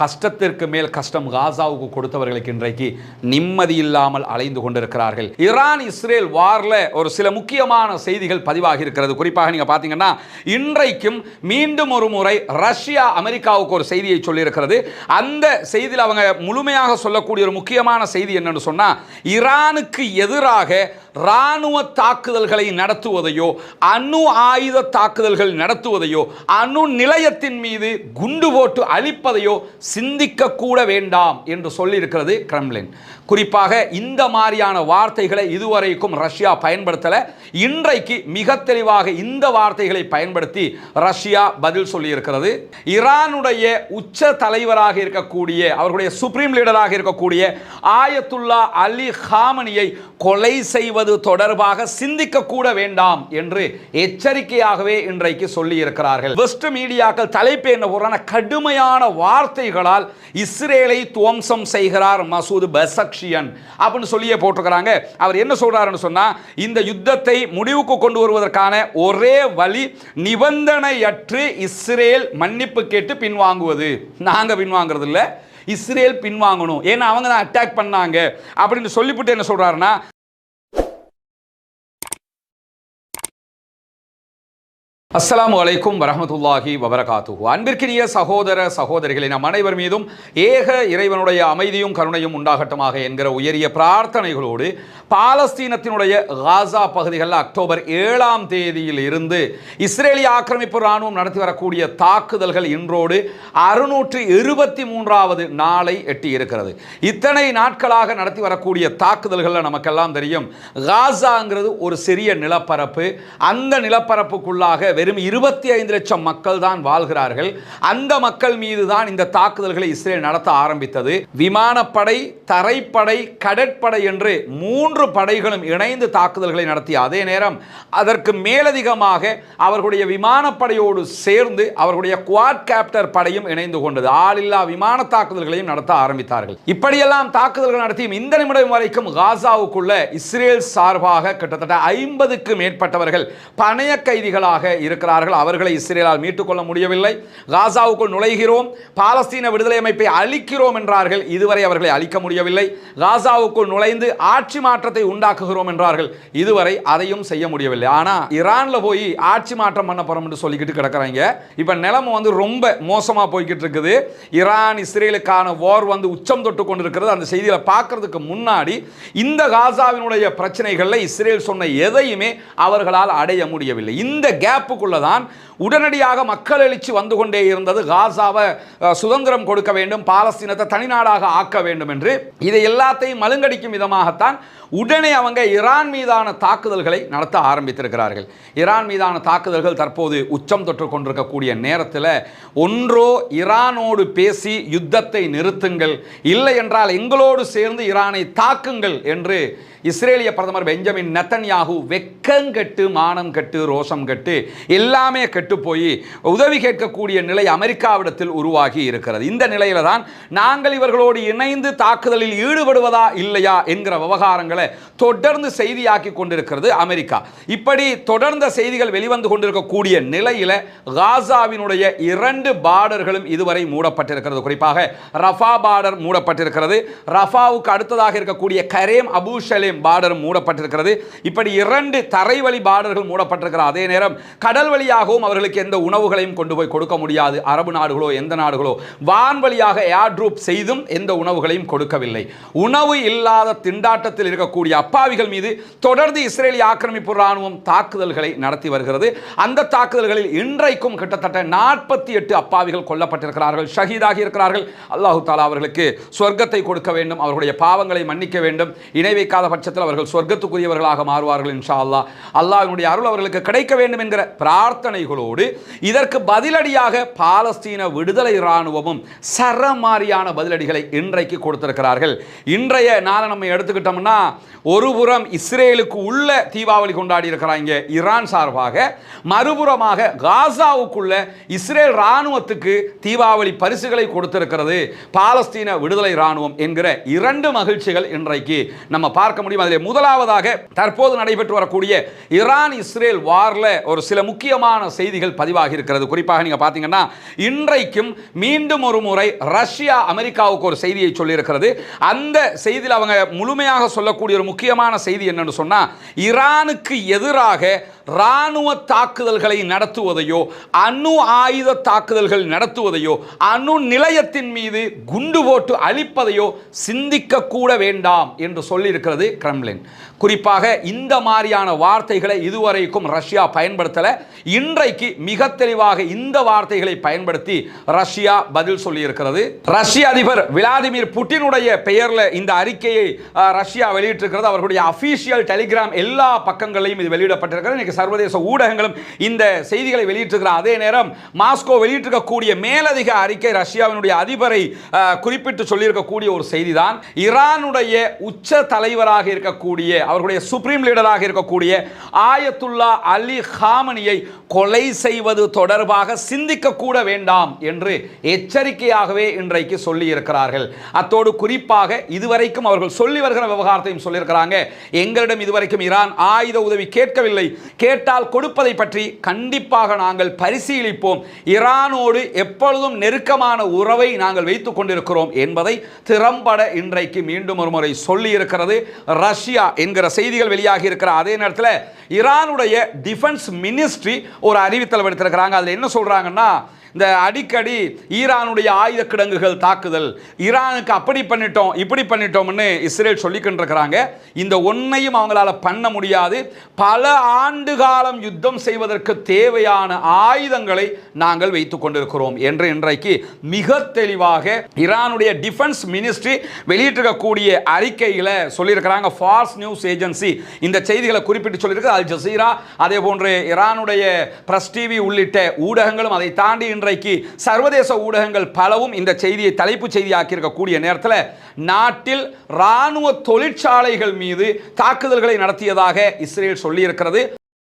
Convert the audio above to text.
கஷ்டத்திற்கு மேல் கஷ்டம் காசாவுக்கு கொடுத்தவர்களுக்கு இன்றைக்கு நிம்மதி இல்லாமல் அலைந்து கொண்டிருக்கிறார்கள். ஈரான் இஸ்ரேல் வார்ல ஒரு சில முக்கியமான செய்திகள் பதிவாகி இருக்கிறது. குறிப்பாக நீங்க பாத்தீங்கன்னா இன்றைக்கும் மீண்டும் ஒரு முறை ரஷ்யா அமெரிக்காவுக்கு ஒரு செய்தியை சொல்லியிருக்கிறது. அந்த செய்தியில் அவங்க முழுமையாக சொல்லக்கூடிய ஒரு முக்கியமான செய்தி என்னன்னு சொன்னா ஈரானுக்கு எதிராக இராணுவ தாக்குதல்களை நடத்துவதையோ அணு ஆயுத தாக்குதல்கள் நடத்துவதையோ அணு நிலையத்தின் மீது குண்டு போட்டு அழிப்பதையோ சிந்திக்கக்கூட வேண்டாம் என்று சொல்லியிருக்கிறது கிரெம்லின் குறிப்பாக இந்த மாதிரியான வார்த்தைகளை இதுவரைக்கும் ரஷ்யா பயன்படுத்தல. இன்றைக்கு மிக தெளிவாக இந்த வார்த்தைகளை பயன்படுத்தி ரஷ்யா பதில் சொல்லியிருக்கிறது. ஈரானுடைய உச்ச தலைவராக இருக்கக்கூடிய அவர்களுடைய சுப்ரீம் லீடராக இருக்கக்கூடிய ஆயத்துல்லா அலி ஹாமனியை கொலை செய்வது தொடர்பாக சிந்திக்க கூட வேண்டாம் என்று எச்சரிக்கையாகவே இன்றைக்கு சொல்லி இருக்கிறார்கள் வெஸ்ட் மீடியாக்கள் தலைப்பு என்ன போறான கடுமையான வார்த்தைகளால் இஸ்ரேலை துவம்சம் செய்கிறார் மசூத் பசக்ஷியன் அப்படின்னு சொல்லியே போட்டிருக்கிறாங்க. அவர் என்ன சொல்றாருன்னு சொன்னா இந்த யுத்தத்தை முடிவுக்கு கொண்டு வருவதற்கான ஒரே வழி நிபந்தனையற்று இஸ்ரேல் மன்னிப்பு கேட்டு பின்வாங்குவது. நாங்க பின்வாங்கிறது இல்லை இஸ்ரேல் பின்வாங்கணும். ஏன்னா அவங்க தான் அட்டாக் பண்ணாங்க அப்படின்னு சொல்லிவிட்டு என்ன சொல்றாருன்னா அஸ்லாம் அலைக்கும் வரமத்துல்லாஹி வபரகாத்து அன்பிற்கினிய சகோதர சகோதரிகளை நம் அனைவர் மீதும் ஏக இறைவனுடைய அமைதியும் கருணையும் உண்டாகட்டமாக என்கிற உயரிய பிரார்த்தனைகளோடு பாலஸ்தீனத்தினுடைய காசா பகுதிகளில் அக்டோபர் ஏழாம் தேதியில் இருந்து இஸ்ரேலிய ஆக்கிரமிப்பு இராணுவம் நடத்தி வரக்கூடிய தாக்குதல்கள் இன்றோடு அறுநூற்று இருபத்தி மூன்றாவது நாளை எட்டி இருக்கிறது இத்தனை நாட்களாக நடத்தி வரக்கூடிய தாக்குதல்களில் நமக்கெல்லாம் தெரியும் காசாங்கிறது ஒரு சிறிய நிலப்பரப்பு. அந்த நிலப்பரப்புக்குள்ளாக வெறும் இருபத்தி ஐந்து லட்சம் மக்கள் தான் வாழ்கிறார்கள். அந்த மக்கள் மீது தான் இந்த தாக்குதல்களை இஸ்ரேல் நடத்த ஆரம்பித்தது. விமானப்படை தரைப்படை கடற்படை என்று மூன்று படைகளும் இணைந்து தாக்குதல்களை நடத்திய அதே நேரம் அதற்கு மேலதிகமாக அவர்களுடைய விமானப்படையோடு சேர்ந்து அவர்களுடைய குவாட் கேப்டர் படையும் இணைந்து கொண்டது. ஆளில்லா விமான தாக்குதல்களையும் நடத்த ஆரம்பித்தார்கள். இப்படியெல்லாம் தாக்குதல்கள் நடத்தியும் இந்த நிமிடம் வரைக்கும் காசாவுக்குள்ள இஸ்ரேல் சார்பாக கிட்டத்தட்ட ஐம்பதுக்கு மேற்பட்டவர்கள் பணைய கைதிகளாக இருக்கிறார்கள் அவர்களை இஸ்ரேலால் மீட்டுக்கொள்ள முடியவில்லை. காசாவுக்குள் நுழைகிறோம். பாலஸ்தீன விடுதலை அமைப்பை அழிக்கிறோம் என்றார்கள். இதுவரை அவர்களை அழிக்க முடியவில்லை. காசாவுக்குள் நுழைந்து ஆட்சி மாற்றத்தை உண்டாக்குகிறோம் என்றார்கள். இதுவரை அதையும் செய்ய முடியவில்லை. ஆனால் ஈரானில் போய் ஆட்சி மாற்றம் பண்ண போறோம் என்று சொல்லிக்கிட்டு கிடக்கிறாங்க. இப்போ நிலைமை வந்து ரொம்ப மோசமாக போய்கிட்டு இருக்குது. ஈரான் இஸ்ரேலுக்கான வார் வந்து உச்சம் தொட்டு கொண்டிருக்கிறது. அந்த செய்தியில பார்க்கறதுக்கு முன்னாடி இந்த காசாவினுடைய பிரச்சனைகளில் இஸ்ரேல் சொன்ன எதையுமே அவர்களால் அடைய முடியவில்லை. இந்த கேப்புக்குள்ள தான் உடனடியாக மக்கள் எழுச்சி வந்து கொண்டே இருந்தது. காசாவை சுதந்திரம் கொடுக்க வேண்டும் பாலஸ்தீனத்தை தனிநாடாக ஆக்க வேண்டும் என்று. இதை எல்லாத்தையும் மழுங்கடிக்கும் விதமாகத்தான் உடனே அவங்க ஈரான் மீதான தாக்குதல்களை நடத்த ஆரம்பித்திருக்கிறார்கள். ஈரான் மீதான தாக்குதல்கள் தற்போது உச்சம் தொற்று கொண்டிருக்கக்கூடிய நேரத்தில் ஒன்றோ ஈரானோடு பேசி யுத்தத்தை நிறுத்துங்கள். இல்லை என்றால் எங்களோடு சேர்ந்து ஈரானை தாக்குங்கள் என்று இஸ்ரேலிய பிரதமர் பெஞ்சமின் நெத்தன்யாகு வெக்கங்கெட்டு மானம் கட்டு ரோஷம் கட்டு எல்லாமே கெட்டு போய் உதவி கேட்கக்கூடிய நிலை அமெரிக்காவிடத்தில் உருவாகி இருக்கிறது. இந்த நிலையில தான் நாங்கள் இவர்களோடு இணைந்து தாக்குதலில் ஈடுபடுவதா இல்லையா என்கிற விவகாரங்களை தொடர்ந்து செய்தியாக்கி கொண்டிருக்கிறது அமெரிக்கா. இப்படி தொடர்ந்த செய்திகள் வெளிவந்து கொண்டிருக்கக்கூடிய நிலையில் காசாவினுடைய இரண்டு பார்டர்களும் இதுவரை மூடப்பட்டிருக்கிறது. குறிப்பாக ரஃபா பார்டர் மூடப்பட்டிருக்கிறது. ரஃபாவுக்கு அடுத்ததாக இருக்கக்கூடிய கரேம் அபு ஷலேம் பார்டர் மூடப்பட்டிருக்கிறது. இப்படி இரண்டு தரைவழி பார்டர்கள் மூடப்பட்டிருக்கிற அதே நேரம் கடல் வழியாகவும் அவர்களுக்கு எந்த உணவுகளையும் கொண்டு போய் கொடுக்க முடியாது. அரபு நாடுகளோ எந்த நாடுகளோ. வான் வழியாக ஏர் ட்ரூப் செய்தும் எந்த உணவுகளையும் கொடுக்கவில்லை. உணவு இல்லாத திண்டாட்டத்தில் இருக்கக்கூடிய அப்பாவிகள் மீது தொடர்ந்து இஸ்ரேலிய ஆக்கிரமிப்பு ராணுவம் தாக்குதல்களை நடத்தி வருகிறது. அந்த தாக்குதல்களில் இன்றைக்கும் கிட்டத்தட்ட நாற்பத்தி எட்டு அப்பாவிகள் கொல்லப்பட்டிருக்கிறார்கள் ஷஹீதாகி இருக்கிறார்கள். அல்லாஹு தாலா அவர்களுக்கு சொர்க்கத்தை கொடுக்க வேண்டும் அவர்களுடைய பாவங்களை மன்னிக்க வேண்டும். இணை வைக்காத பட்சத்தில் அவர்கள் சொர்க்கத்துக்குரியவர்களாக மாறுவார்கள் இன்ஷா அல்லாஹ். அல்லாஹினுடைய அருள் அவர்களுக்கு கிடைக்க வேண்டும் என்கிற பிரார்த்தனைகளோடு இதற்கு பதிலடியாக பாலஸ்தீன விடுதலை இராணுவமும் சரமாரியான பதிலடிகளை இன்றைக்கு கொடுத்திருக்கிறார்கள். இன்றைய நாளை நம்ம எடுத்துக்கிட்டோம்னா ஒரு புறம் இஸ்ரேலுக்கு உள்ள தீபாவளி கொண்டாடி இருக்கிறாங்க ஈரான் சார்பாக மறுபுறமாக காசாவுக்குள்ள இஸ்ரேல் இராணுவத்துக்கு தீபாவளி பரிசுகளை கொடுத்திருக்கிறது பாலஸ்தீன விடுதலை இராணுவம் என்கிற இரண்டு மகிழ்ச்சிகள் இன்றைக்கு நம்ம பார்க்க முடியும். அதில் முதலாவதாக தற்போது நடைபெற்று வரக்கூடிய ஈரான் இஸ்ரேல் வார்ல ஒரு சில முக்கியமான செய்திகள் பதிவாகி இருக்கிறது. குறிப்பாக நீங்க பார்த்தீங்கன்னா இன்றைக்கும் மீண்டும் ஒரு முறை ரஷ்யா அமெரிக்காவுக்கு ஒரு செய்தியை சொல்லியிருக்கிறது. அந்த செய்தியில் அவங்க முழுமையாக சொல்லக்கூடிய ஒரு முக்கியமான செய்தி என்னன்னு சொன்னா ஈரானுக்கு எதிராக இராணுவ தாக்குதல்களை நடத்துவதையோ அணு ஆயுத தாக்குதல்கள் நடத்துவதையோ அணு நிலையத்தின் மீது குண்டு போட்டு அழிப்பதையோ சிந்திக்கக்கூட வேண்டாம் என்று சொல்லியிருக்கிறது கிரெம்லின் குறிப்பாக இந்த மாதிரியான வார்த்தைகளை இதுவரைக்கும் ரஷ்யா பயன்படுத்தல. இன்றைக்கு மிக தெளிவாக இந்த வார்த்தைகளை பயன்படுத்தி ரஷ்யா பதில் சொல்லியிருக்கிறது. ரஷ்ய அதிபர் விளாடிமிர் புட்டினுடைய பெயர்ல இந்த அறிக்கையை ரஷ்யா வெளியிட்டிருக்கிறது. அவர்களுடைய அபிஷியல் டெலிகிராம் எல்லா பக்கங்களையும் இது வெளியிடப்பட்டிருக்கிறது. இன்றைக்கு சர்வதேச ஊடகங்களும் இந்த செய்திகளை வெளியிட்டிருக்கிற அதே நேரம் மாஸ்கோ வெளியிட்டிருக்கக்கூடிய மேலதிக அறிக்கை ரஷ்யாவினுடைய அதிபரை குறிப்பிட்டு சொல்லியிருக்கக்கூடிய ஒரு செய்திதான். ஈரானுடைய உச்ச தலைவராக இருக்கக்கூடிய அவர்களுடைய சுப்ரீம் லீடராக இருக்கக்கூடிய ஆயத்துல்லா அலி ஹாமனியை கொலை செய்வது தொடர்பாக சிந்திக்கக்கூட வேண்டாம் என்று எச்சரிக்கையாகவே இன்றைக்கு சொல்லி இருக்கிறார்கள் அத்தோடு குறிப்பாக இதுவரைக்கும் அவர்கள் சொல்லி வருகிற விவகாரத்தையும் சொல்லியிருக்கிறாங்க. எங்களிடம் இதுவரைக்கும் ஈரான் ஆயுத உதவி கேட்கவில்லை. கேட்டால் கொடுப்பதை பற்றி கண்டிப்பாக நாங்கள் பரிசீலிப்போம். ஈரானோடு எப்பொழுதும் நெருக்கமான உறவை நாங்கள் வைத்துக் கொண்டிருக்கிறோம் என்பதை திறம்பட இன்றைக்கு மீண்டும் ஒரு முறை சொல்லி இருக்கிறது ரஷ்யா என்கிற செய்திகள் வெளியாகி இருக்கிற அதே நேரத்தில் ஈரானுடைய டிஃபென்ஸ் மினிஸ்ட்ரி ஒரு அறிவித்தல் எடுத்திருக்கிறாங்க. அதில் என்ன சொல்கிறாங்கன்னா இந்த அடிக்கடி ஈரானுடைய ஆயுத கிடங்குகள் தாக்குதல். ஈரானுக்கு அப்படி பண்ணிட்டோம் இப்படி பண்ணிட்டோம்னு இஸ்ரேல் சொல்லிக்கிட்டு இருக்கிறாங்க இந்த ஒன்றையும் அவங்களால பண்ண முடியாது. பல ஆண்டு காலம் யுத்தம் செய்வதற்கு தேவையான ஆயுதங்களை நாங்கள் வைத்துக் கொண்டிருக்கிறோம் என்று இன்றைக்கு மிக தெளிவாக ஈரானுடைய டிஃபென்ஸ் மினிஸ்ட்ரி வெளியிட்டிருக்கக்கூடிய அறிக்கையில் சொல்லியிருக்கிறாங்க. ஃபார்ஸ் நியூஸ் ஏஜென்சி இந்த செய்திகளை குறிப்பிட்டு சொல்லியிருக்கு. அல் ஜசீரா அதே போன்று ஈரானுடைய பிரஸ் டிவி உள்ளிட்ட ஊடகங்களும் அதை தாண்டி இன்றைக்கு சர்வதேச ஊடகங்கள் பலவும் இந்த செய்தியை தலைப்புச் செய்தியாக்கி இருக்கக்கூடிய நேரத்தில் நாட்டில் இராணுவ தொழிற்சாலைகள் மீது தாக்குதல்களை நடத்தியதாக இஸ்ரேல் சொல்லியிருக்கிறது.